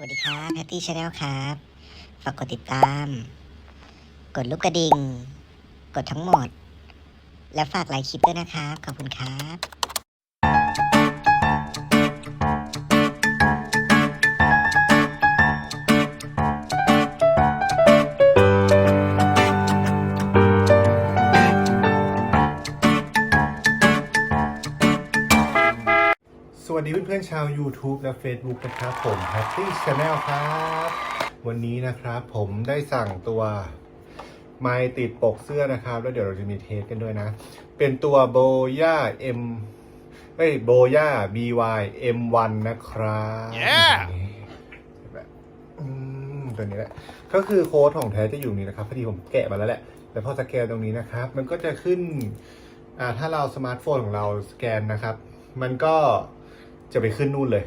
สวัสดีครับแพตตี้ชาแนลครับ ฝากกดติดตาม กดลูกกระดิ่ง กดทั้งหมด และฝากไลค์คลิปด้วยนะครับ ขอบคุณครับาว YouTube และ Facebook นะครับผม Happy Channel ครับ วันนี้นะครับผมได้สั่งตัวไม้ติดปกเสื้อนะครับ แล้วเดี๋ยวเราจะมีเทสกันด้วยนะ เป็นตัวโบย่า M เอ้ยโบย่า BY M1 นะครับ Yeah แบบอืมตัวนี้แหละ ก็คือโค้ดของแท้จะอยู่นี่นะครับ พอดีผมแกะมาแล้วแหละ แล้วพอสแกนตรงนี้นะครับ มันก็จะขึ้น อ่า ถ้าเราสมาร์ทโฟนของเราสแกนนะครับ มันก็ จะไปขึ้นนู่นเลย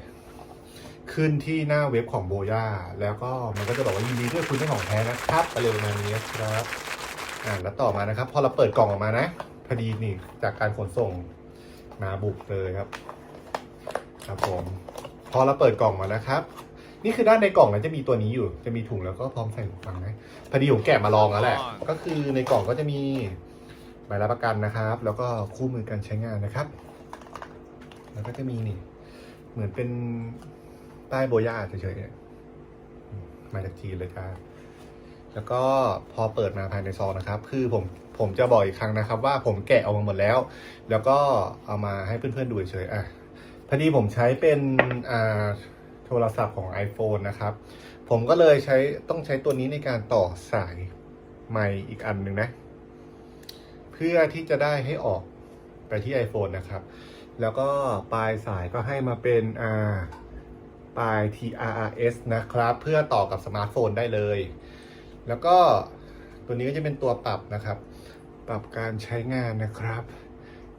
ขึ้นที่หน้าเว็บของโบย่าแล้วก็มันก็จะบอกว่ายินดีด้วยคุณได้ของแท้นะครับอะไรประมาณนี้ครับอ่าแล้วต่อมานะครับ พอเราเปิดกล่องออกมานะพอดีนี่จากการขนส่งมาบุกเลยครับ ครับผมพอเราเปิดกล่องมานะครับ นี่คือด้านในกล่องนั้นจะมีตัวนี้อยู่ จะมีถุงแล้วก็พร้อมใส่หูฟังนะพอดีผมแกะมาลองแล้วแหละ ก็คือในกล่องก็จะมีใบรับประกันนะครับ แล้วก็คู่มือการใช้งานนะครับ แล้วก็จะมีนี่ เหมือนเป็นใต้โบย่าเฉยๆเนี่ยมมาจากจีนเลยครับแล้วก็พอเปิดมาภายในซองนะครับ คือผมผมจะบอกอีกครั้งนะครับ ว่าผมแกะออกมาหมดแล้ว แล้วก็เอามาให้เพื่อนๆดูเฉยๆอะพอดีผมใช้เป็นอ่าโทรศัพท์ของ iPhone นะครับ ผมก็เลยใช้ต้องใช้ตัวนี้ในการต่อสายไมค์อีกอันหนึ่งนะ เพื่อที่จะได้ให้ออกไปที่ iPhone นะครับ แล้วก็ปลายสายก็ให้มาเป็นอ่าปลาย TRRS นะครับ เพื่อต่อกับสมาร์ทโฟนได้เลย แล้วก็ตัวนี้ก็จะเป็นตัวปรับนะครับ ปรับการใช้งานนะครับ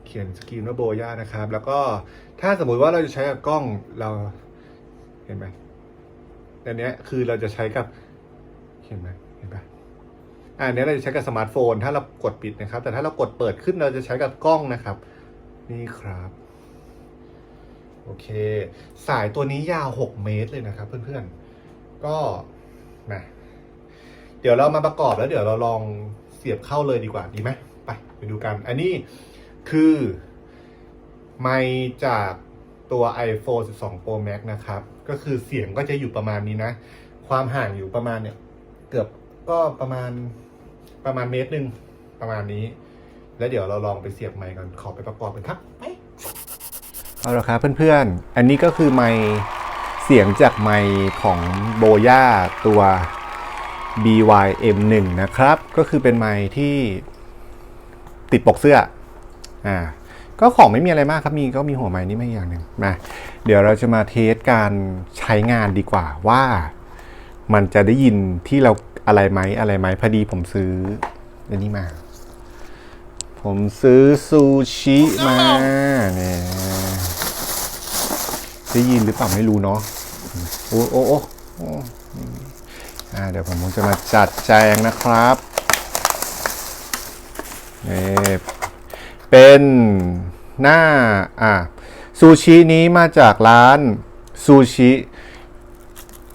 เขียนสกรีนว่าโบย่านะครับ แล้วก็ถ้าสมมุติว่าเราจะใช้กับกล้องเราเห็นไหมอันนี้คือเราจะใช้กับเห็นไหมเห็นปะอะอันนี้เราจะใช้กับสมาร์ทโฟน ถ้าเรากดปิดนะครับ แต่ถ้าเรากดเปิดขึ้นเราจะใช้กับกล้องนะครับ นี่ครับ โอเค สายตัวนี้ยาว 6 เมตรเลยนะครับ เพื่อนๆ ก็นะเดี๋ยวเรามาประกอบแล้วเดี๋ยวเราลองเสียบเข้าเลยดีกว่าดีไหมไปไปดูกัน อันนี้คือไมค์จากตัว iPhone 12 Pro Max นะครับ ก็คือเสียงก็จะอยู่ประมาณนี้นะ ความห่างอยู่ประมาณเนี่ย เกือบก็ประมาณประมาณเมตรหนึ่งประมาณนี้ แล้วเดี๋ยวเราลองไปเสียบไมค์กันขอไปประกอบกันครับไป เอาละครับเพื่อนๆ อันนี้ก็คือไมค์เสียงจากไมค์ของโบย่าตัว BYM1 นะครับ ก็คือเป็นไมค์ที่ติดปกเสื้อ อ่า ก็ของไม่มีอะไรมากครับ มีก็มีหัวไม้นี่ไม่อย่างหนึ่งมาเดี๋ยวเราจะมาเทสการใช้งานดีกว่าว่ามันจะได้ยินที่เราอะไรไหมอะไรไหมพอดีผมซื้ออันนี้มา ผมซื้อซูชิมาเนี่ย ได้ยินหรือเปล่าไม่รู้เนาะโอ้โอ้โอ้เดี๋ยวผมจะมาจัดแจงนะครับนี่เป็นหน้าอ่าซูชินี้มาจากร้านซูชิ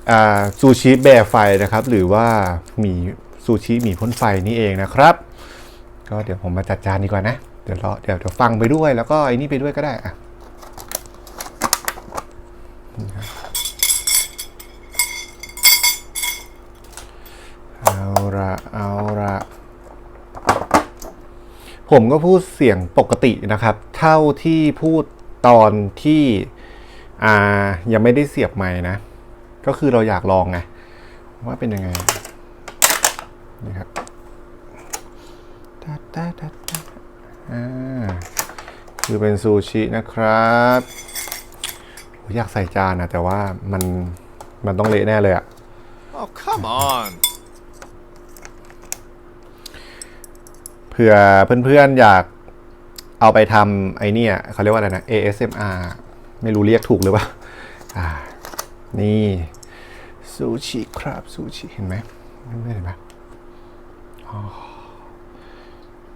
อ่าซูชิแบไฟนะครับ หรือว่าหมี่ซูชิหมี่พ่นไฟนี่เองนะครับ ก็เดี๋ยวผมมาจัดจานดีกว่านะ เดี๋ยวรอเดี๋ยวเดี๋ยวฟังไปด้วยแล้วก็ไอ้นี่ไปด้วยก็ได้อะนี่ครับ เอาละเอาละผมก็พูดเสียงปกตินะครับ เท่าที่พูดตอนที่อ่ายังไม่ได้เสียบไม้นะ ก็คือเราอยากลองไงว่าเป็นยังไงนี่ครับตาตาตาตาอ่าคือเป็นซูชินะครับ อ้ยอยากใส่จานนะแต่ว่ามันมันต้องเละแน่เลยอะ Oh, come on. เผื่อเพื่อนๆอยากเอาไปทำไอเนี่ยเขาเรียกว่าอะไรนะ ASMR ไม่รู้เรียกถูกหรือเปล่าอ่า นี่ซูชิครับซูชิเห็นไหมไม่เห็นไหมอ๋อ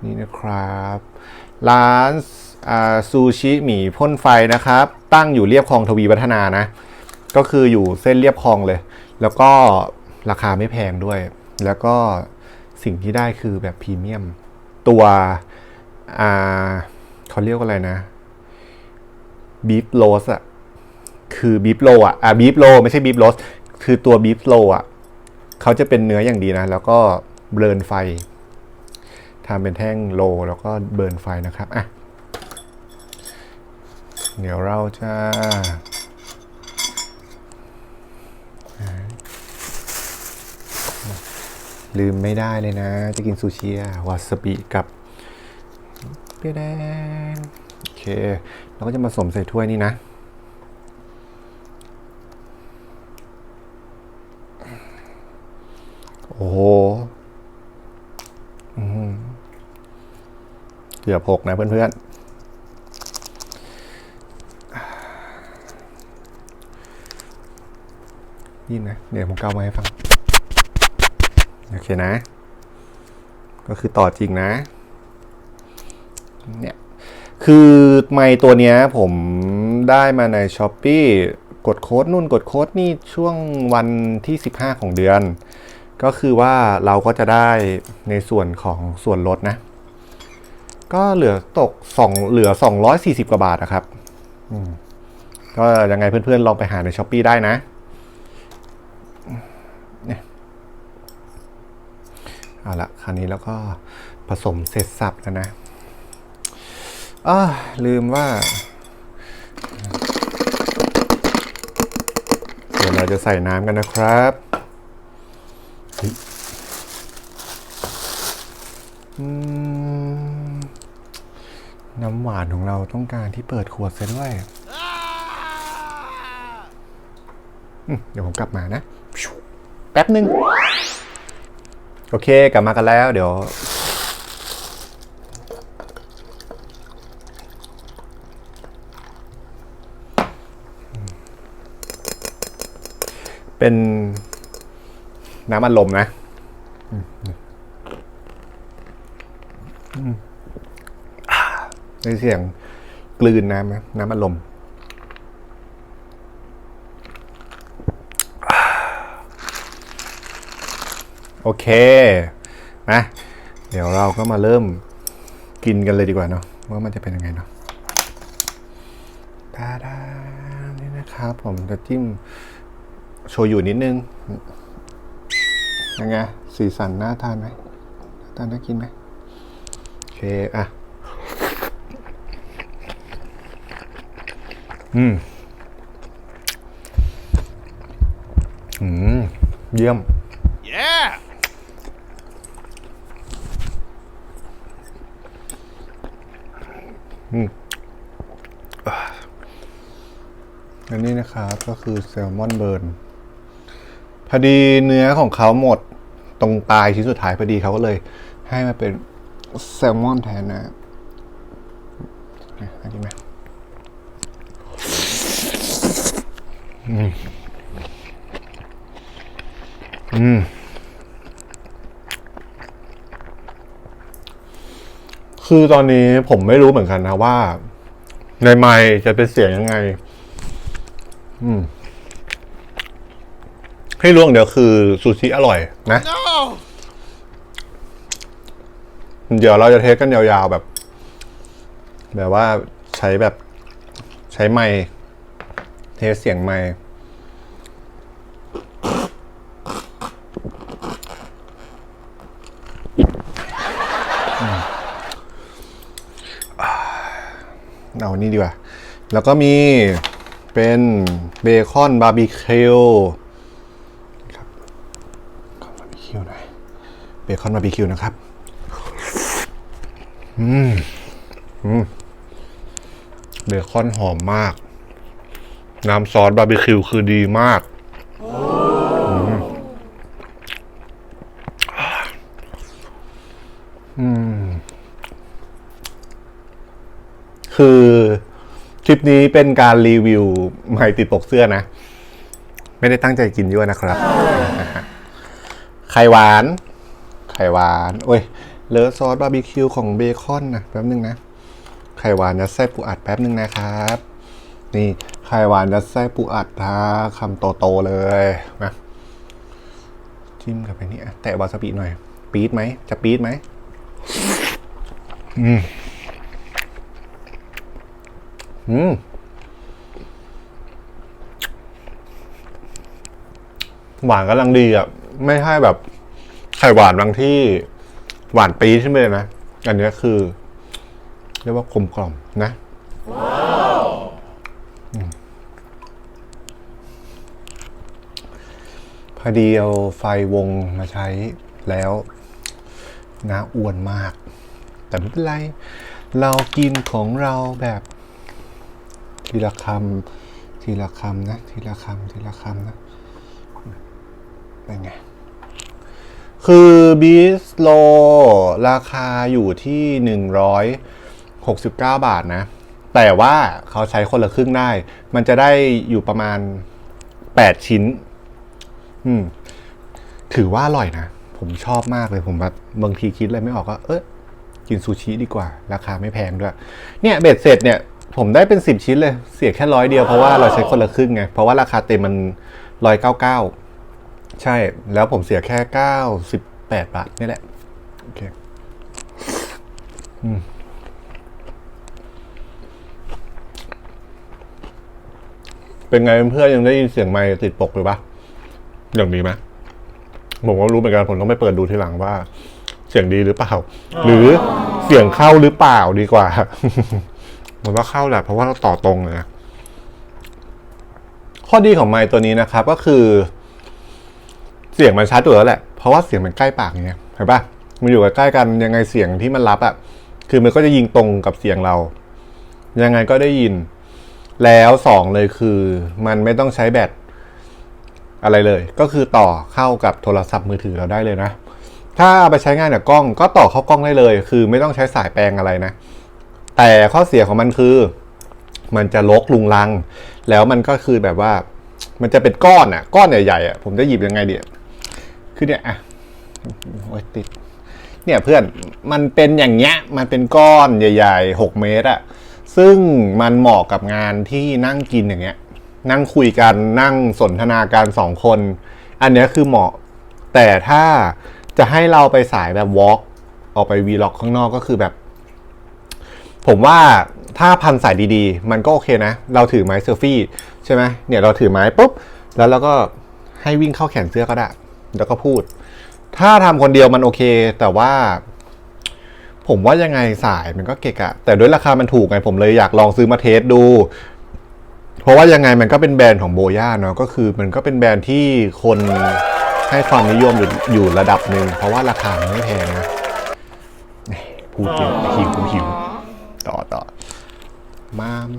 นี่นะครับ ร้านอ่า ซูชิหมี่พ่นไฟนะครับ ตั้งอยู่เรียบคลองทวีวัฒนานะ ก็คืออยู่เส้นเรียบคลองเลย แล้วก็ราคาไม่แพงด้วย แล้วก็สิ่งที่ได้คือแบบพรีเมียม ตัวเขาเรียกว่าอะไรนะบีฟโรสอะคือบีฟโลอะอะบีฟโลไม่ใช่บีฟโรสคือตัวบีฟโลอะเขาจะเป็นเนื้ออย่างดีนะ แล้วก็เบิร์นไฟทำเป็นแท่งโลแล้วก็เบิร์นไฟนะครับอะ เดี๋ยวเราจะลืมไม่ได้เลยนะ จะกินซูชิอะวาซาบิกับเปรี้ยวแดงโอเค เราก็จะมาผสมใส่ถ้วยนี่นะโอ้โหอื้อหือเกือบหกนะเพื่อนๆ นี่นะ เดี๋ยวผมเกามาให้ฟัง โอเคนะ ก็คือต่อจริงนะ เนี่ย คือไม์ตัวเนี้ยผมได้มาใน s h อ p e e กดโค้ดนู่นกดโค้ดนี่ช่วงวันที่ 15 ของเดือน ก็คือว่าเราก็จะได้ในส่วนของส่วนลดนะ ก็เหลือตกสองเหลือ 240 กว่าบาทนะครับก็ยังไงเพื่อนๆ ลองไปหาใน s h อ p e e ได้นะ เอาละคราวนี้แล้วก็ผสมเสร็จสับแล้วนะอ้าลืมว่า เดี๋ยวเราจะใส่น้ำกันนะครับน้ำหวานของเราต้องการที่เปิดขวดซะด้วย เดี๋ยวผมกลับมานะ แป๊บหนึ่ง โอเค กลับมากันแล้วเดี๋ยว เป็นน้ำอัดลมนะอืมอืมอ่าได้เสียงกลืนน้ำนะน้ำอัดลม โอเคนะเดี๋ยวเราก็มาเริ่มกินกันเลยดีกว่าเนาะว่ามันจะเป็นยังไงเนาะตาดานี่นะครับผมจะจิ้มโชยุนิดนึงยังไงสีสันน่าทานไหมน่าทานน่ากินไหมโอเค อะ อืม อืม เยี่ยม Yeah! อันนี้นะครับก็คือแซลมอนเบิร์นพอดีเนื้อของเขาหมดตรงปลายชิ้นสุดท้ายพอดีเขาก็เลย ให้มาเป็นแซลมอนแทนนะอันนี้ไหมอืมอืม คือตอนนี้ผมไม่รู้เหมือนกันนะว่า ในไมค์จะเป็นเสียงยังไง อืม ให้ล่วงเดี๋ยวคือซูชิอร่อย นะ No! เดี๋ยวเราจะเทสกันยาวๆแบบ แบบว่าใช้แบบ ใช้ไมค์เทสเสียงไมค์อืมอ่าเอา นี่ดีกว่า แล้วก็มีเป็นเบคอนบาร์บีคิวครับเบคอนบาร์บีคิวหน่อยเบคอนบาร์บีคิวนะครับอืมอืมเบคอนหอมมาก น้ำซอสบาร์บีคิวคือดีมาก อืมอืม คือคลิ ปนี้เป็นการรีวิวไม้ติดปกเสื้อนะ ไม่ได้ตั้งใจกินด้วยนะครับ ไข่หวาน ไข่หวานโอ้ยเลอะซอสบาร์บีคิวของเบคอนนะแป๊บนึงนะ ไข่หวานจะแซ่บปูอัดแป๊บนึงนะครับ นี่ไข่หวานยัดไส้ปูอัดทาคำโตๆเลยนะจิ้มกับไปนี่แตะวาซาบิหน่อย ปี๊ดไหม จะปี๊ดไหมอืม อืมหวานกำลังดีอะ ไม่ใช่แบบไข่หวานบางที่ หวานปี๊ดขึ้นไปเลยนะ อันนี้คือ เรียกว่ากลมกล่อมนะ พอดีเอาไฟวงมาใช้แล้วน้าอ้วนมาก แต่ไม่เป็นไร เรากินของเราแบบ ทีละคำทีละคำนะ ทีละคำทีละคำนะเป็นไง คือบีสโลราคาอยู่ที่หนึ่งร้อยหกสิบเก้าบาทนะ แต่ว่าเขาใช้คนละครึ่งได้ มันจะได้อยู่ประมาณแปดชิ้น อืม ถือว่าอร่อยนะ ผมชอบมากเลยผมแบบบางทีคิดอะไรไม่ออกก็ เออกินซูชิดีกว่า ราคาไม่แพงด้วย เนี่ยเบ็ดเสร็จเนี่ย ผมได้เป็นสิบชิ้นเลย เสียแค่ร้อยเดียวเพราะว่าเราใช้คนละครึ่งไง เพราะว่าราคาเต็มมันร้อยเก้าเก้าใช่ แล้วผมเสียแค่เก้าสิบแปดบาทนี่แหละ โอเคอืมเป็นไงเพื่อนยังได้ยินเสียงไมค์ติดปกอยู่ปะอย่างนี้ไหมผมก็รู้เหมือนกันผมต้องไปเปิดดูทีหลังว่า เสียงดีหรือเปล่า หรือเสียงเข้าหรือเปล่าดีกว่า ผมว่าเข้าแหละเพราะว่าเราต่อตรงเลยข้อดีของไมค์ตัวนี้นะครับก็คือ เสียงมันชัดอยู่แล้วแหละ เพราะว่าเสียงมันใกล้ปากอย่างเงี้ยเห็นปะมันอยู่ใกล้กันยังไงเสียงที่มันรับอะ่ะคือมันก็จะยิงตรงกับเสียงเรา ยังไงก็ได้ยิน แล้วสองเลยคือ มันไม่ต้องใช้แบตอะไรเลย ก็คือต่อเข้ากับโทรศัพท์มือถือเราได้เลยนะ ถ้าเอาไปใช้งานกับกล้องก็ต่อเข้ากล้องได้เลย คือไม่ต้องใช้สายแปลงอะไรนะ แต่ข้อเสียของมันคือ มันจะลกลุงลัง แล้วมันก็คือแบบว่า มันจะเป็นก้อนอะ ก้อนใหญ่ๆอะผมจะหยิบยังไงเดีอะคือเนี่ยอะโอ้ยติด เนี่ยเพื่อนมันเป็นอย่างเงี้ย มันเป็นก้อนใหญ่ๆหกเมตรอะซึ่งมันเหมาะกับงานที่นั่งกินอย่างเงี้ย นั่งคุยกันนั่งสนทนาการสองคน อันเนี้ยคือเหมาะ แต่ถ้าจะให้เราไปสายแบบวอล์กออกไปวีล็อกข้างนอกก็คือแบบ ผมว่าถ้าพันสายดีๆ มันก็โอเคนะ เราถือไม้เซลฟี่ใช่ไหมเนี่ยเราถือไม้ปุ๊บ แล้วเราก็ให้วิ่งเข้าแขนเสื้อก็ได้ แล้วก็พูด ถ้าทำคนเดียวมันโอเค แต่ว่า ผมว่ายังไงสายมันก็เกะกะ แต่ด้วยราคามันถูกไงผมเลยอยากลองซื้อมาเทสดู เพราะว่ายังไงมันก็เป็นแบรนด์ของโบย่าเนาะก็คือมันก็เป็นแบรนด์ที่คนให้ความนิยมอยู่อยู่ระดับหนึ่งเพราะว่าราคามันไม่แพงนะพูดเยอะหิวหิว ต่อต่อมาม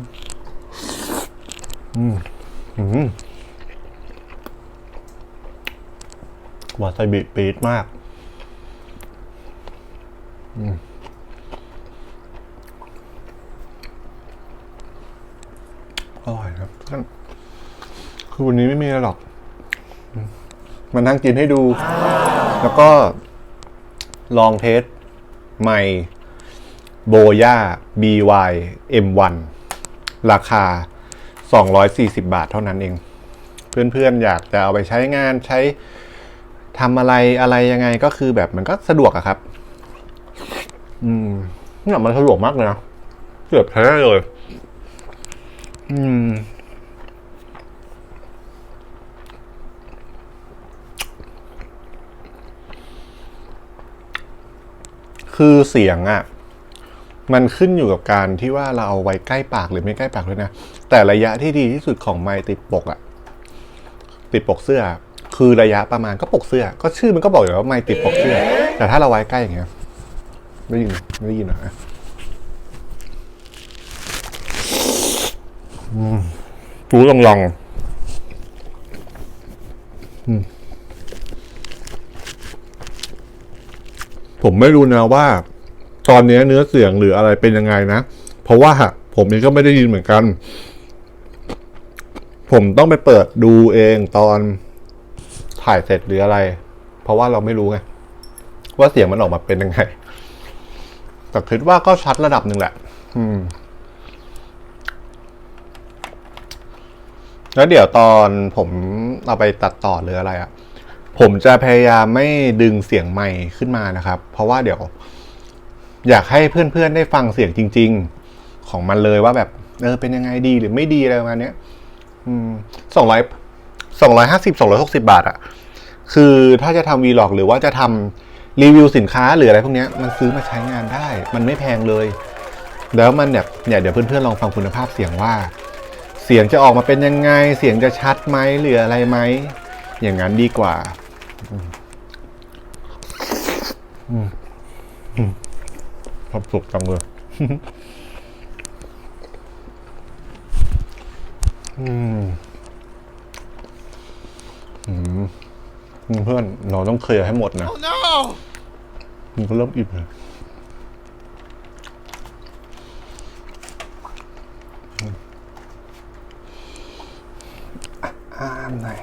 อืมอืมวาซาบิปี๊ดมากอร่อยครับท่านคือวันนี้ไม่มีอะไรหรอกมมานั่งกินให้ดู แล้วก็ลองเทสใหม่ โบย่า BY M1 ราคา 240 บาทเท่านั้นเอง เพื่อนๆ อยากจะเอาไปใช้งานใช้ทำอะไรอะไรยังไงก็คือแบบมันก็สะดวกอะครับ อืมเนี่ยมันสะดวกมากเลยนะเกือบแท้เลย อืม คือเสียงอะ่ะ มันขึ้นอยู่กับการที่ว่าเราเอาไว้ใกล้ปากหรือไม่ใกล้ปากด้วยนะ แต่ระยะที่ดีที่สุดของไมค์ติดปกอะติดปกเสื้อ คือระยะประมาณก็ปกเสื้อ ก็ชื่อมันก็บอกอยู่แล้วว่าไมค์ติดปกเสื้อ แต่ถ้าเราไว้ใกล้อย่างเงี้ยได้ยินไม่ได้ยินหรอรู้ลองลองผมไม่รู้นะว่า ตอนนี้เนื้อเสียงหรืออะไรเป็นยังไงนะ เพราะว่าผมเองก็ไม่ได้ยินเหมือนกัน ผมต้องไปเปิดดูเองตอนถ่ายเสร็จหรืออะไร เพราะว่าเราไม่รู้ไงว่าเสียงมันออกมาเป็นยังไง แต่คิดว่าก็ชัดระดับหนึ่งแหละ อืม แล้วเดี๋ยวตอนผมเอาไปตัดต่อหรืออะไรอะผมจะพยายามไม่ดึงเสียงใหม่ขึ้นมานะครับ เพราะว่าเดี๋ยว อยากให้เพื่อนๆได้ฟังเสียงจริง ๆ ของมันเลยว่าแบบเออเป็นยังไงดีหรือไม่ดีอะไรประมาณนี้สองร้อยสองร้อยห้าสิบสองร้อยหกสิบาทอะคือถ้าจะทำวีล็อกหรือว่าจะทำรีวิวสินค้าหรืออะไรพวกนี้มันซื้อมาใช้งานได้ มันไม่แพงเลย แล้วมันแบบเนี่ยเดี๋ยวเพื่อนๆลองฟังคุณภาพเสียงว่า เสียงจะออกมาเป็นยังไง เสียงจะชัดไหมหรืออะไรไหมอย่างนั้นดีกว่า อืม ความสุขจังเลยอืมอืมเพื่อนเราต้องเคลียร์ให้หมดนะ Oh no! มันก็เริ่มอิ่มเลยอ้ามหน่อย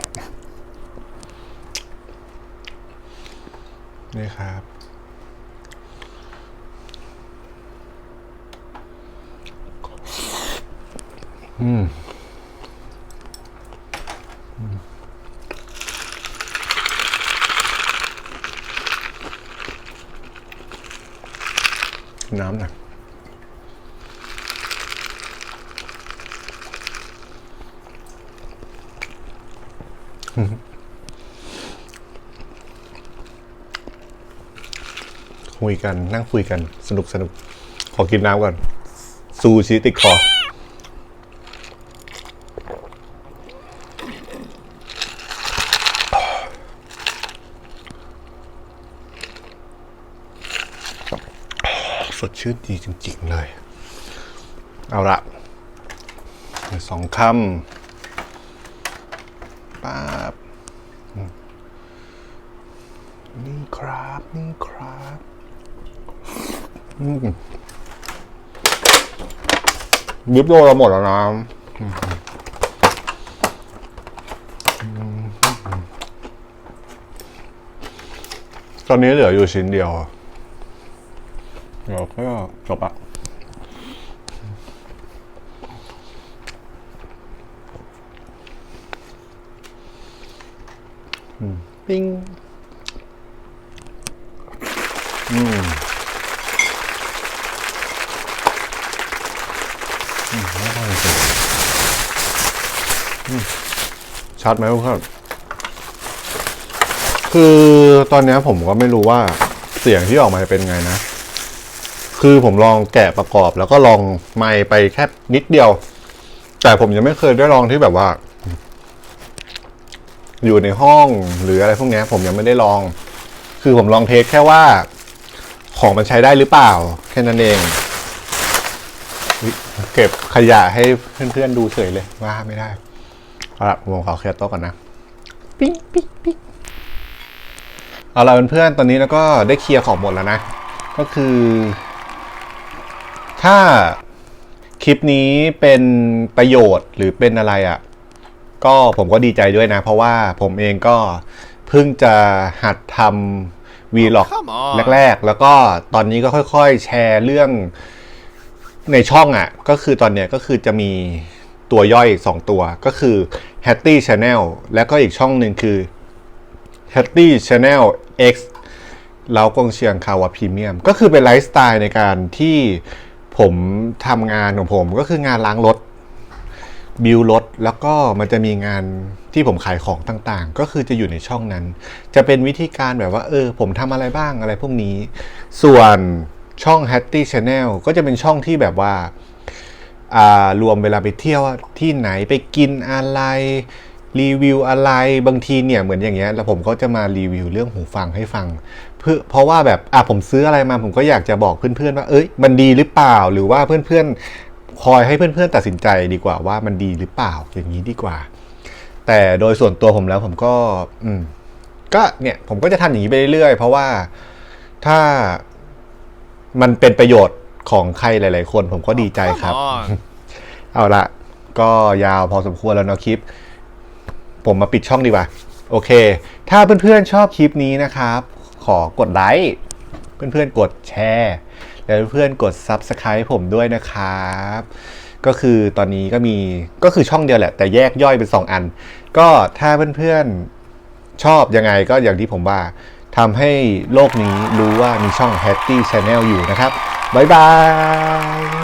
นี่ครับ อืมน้ำหน่อยคุยกันนั่งคุยกันสนุกสนุกขอกินน้ำก่อน ซูชิติดคอ ชื่นดีจริงๆเลย เอาละสองคำป๊าบนี่ครับ นี่ครับยิบโลเราหมดแล้วนะตอนนี้เหลืออยู่ชิ้นเดียว เดี๋ยวก็จบอะอืมปิ้งอืมอืมไม่ได้จริงอืมชัดไหมเพื่อนคือตอนเนี้ยผมก็ไม่รู้ว่าเสียงที่ออกมาจะเป็นไงนะ คือผมลองแกะประกอบ แล้วก็ลองไมค์ไปแค่นิดเดียว แต่ผมยังไม่เคยได้ลองที่แบบว่า อยู่ในห้องหรืออะไรพวกเนี้ยผมยังไม่ได้ลอง คือผมลองเทสแค่ว่า ของมันใช้ได้หรือเปล่า แค่นั้นเองอุ๊ยเก็บขยะให้เพื่อนๆดูเฉยเลยว่าไม่ได้เอาละผมขอเคลียร์โต๊ะก่อนนะปิ๊งปิ๊งปิ๊งเอาละเพื่อนๆตอนนี้แล้วก็ได้เคลียร์ของหมดแล้วนะ ก็คือ ถ้าคลิปนี้เป็นประโยชน์หรือเป็นอะไรอะ่ะ ก็ผมก็ดีใจด้วยนะ เพราะว่าผมเองก็เพิ่งจะหัดทำวีล็อก Come on แรก ๆ แล้วก็ตอนนี้ก็ค่อยๆ แชร์เรื่องในช่องอะ่ะ ก็คือตอนเนี้ยก็คือจะมีตัวย่อย 2 ตัวก็คือ Hatty Channel แล้วก็อีกช่องหนึ่งคือ Hatty Channel X แล้วกงเชียงคาวาพรีเมียม ก็คือเป็นไลฟ์สไตล์ในการที่ ผมทำงานของผมก็คืองานล้างรถ บิวรถ แล้วก็มันจะมีงานที่ผมขายของต่างๆ ก็คือจะอยู่ในช่องนั้น จะเป็นวิธีการแบบว่า เออ ผมทำอะไรบ้างอะไรพวกนี้ ส่วนช่อง Hatty Channel ก็จะเป็นช่องที่แบบว่าอ่า รวมเวลาไปเที่ยวที่ไหนไปกินอะไรรีวิวอะไรบางทีเนี่ยเหมือนอย่างเงี้ยแล้วผมก็จะมารีวิวเรื่องหูฟังให้ฟัง เพื่อเพราะว่าแบบอะผมซื้ออะไรมาผมก็อยากจะบอกเพื่อนๆว่า เอ้ยมันดีหรือเปล่าหรือว่าเพื่อนๆ คอยให้เพื่อนๆตัดสินใจดีกว่าว่ามันดีหรือเปล่าอย่างนี้ดีกว่า แต่โดยส่วนตัวผมแล้วผมก็ อืม ก็เนี่ย ผมก็จะทำอย่างนี้ไปเรื่อยๆ เพราะว่าถ้ามันเป็นประโยชน์ของใครหลาย ๆ คน ผมก็ดีใจครับ Come on. เอาละก็ยาวพอสมควรแล้วเนาะคลิป ผมมาปิดช่องดีกว่า โอเค ถ้าเพื่อนๆชอบคลิปนี้นะครับ ขอกดไลค์เพื่อนๆกดแชร์แล้วเพื่อนๆกด Subscribe ผมด้วยนะครับ ก็คือตอนนี้ก็มีก็คือช่องเดียวแหละ แต่แยกย่อยเป็น 2 อัน ก็ถ้าเพื่อนๆชอบยังไงก็อย่างที่ผมว่าทำให้โลกนี้รู้ว่ามีช่อง h a t t y Channel อยู่นะครับ บ๊ายบาย